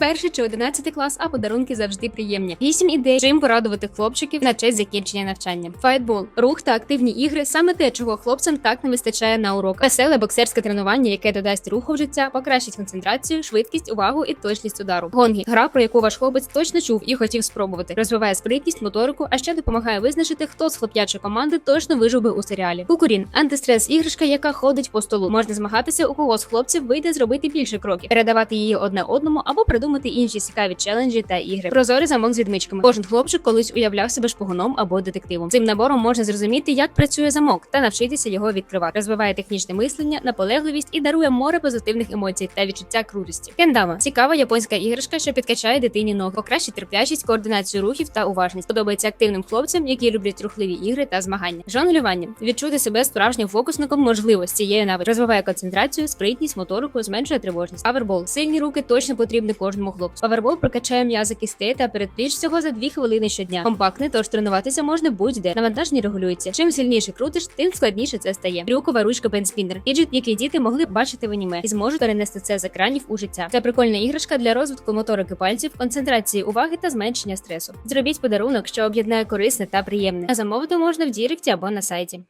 Перший чи одинадцятий клас, а подарунки завжди приємні. Вісім ідей, чим порадувати хлопчиків на честь закінчення навчання. Файтбол, рух та активні ігри саме те, чого хлопцям так не вистачає на урок. Веселе боксерське тренування, яке додасть руху в життя, покращить концентрацію, швидкість, увагу і точність удару. Гонгі гра, про яку ваш хлопець точно чув і хотів спробувати. Розвиває спритність, моторику, а ще допомагає визначити, хто з хлоп'ячої команди точно вижив би у серіалі. Кукурін антистрес іграшка, яка ходить по столу. Можна змагатися, у кого з хлопців вийде зробити більше кроків, передавати її одне одному або придумати інші цікаві челенджі та ігри. Прозорий замок з відмичками. Кожен хлопчик колись уявляв себе шпигуном або детективом. Цим набором можна зрозуміти, як працює замок, та навчитися його відкривати. Розвиває технічне мислення, наполегливість і дарує море позитивних емоцій та відчуття крутості. Кендама цікава японська іграшка, що підкачає дитині ноги, покращить терплячість, координацію рухів та уважність. Подобається активним хлопцям, які люблять рухливі ігри та змагання. Жонглювання відчути себе справжнім фокусником можливо з цією навичкою. розвиває концентрацію, спритність, моторику, зменшує тривожність. Павербол сильні руки точно потрібні кожному хлопцю. Павербол прокачає м'язи кістей та передпліч всього за 2 хвилини щодня. Компактний, тож тренуватися можна будь-де. Навантаження регулюється. Чим сильніше крутиш, тим складніше це стає. Трюкова ручка пенспінер. Піджит, який діти могли б бачити в аніме і зможуть перенести це з екранів у життя. Це прикольна іграшка для розвитку моторики пальців, концентрації уваги та зменшення стресу. Зробіть подарунок, що об'єднає корисне та приємне. А замовити можна в Діректі або на сайті.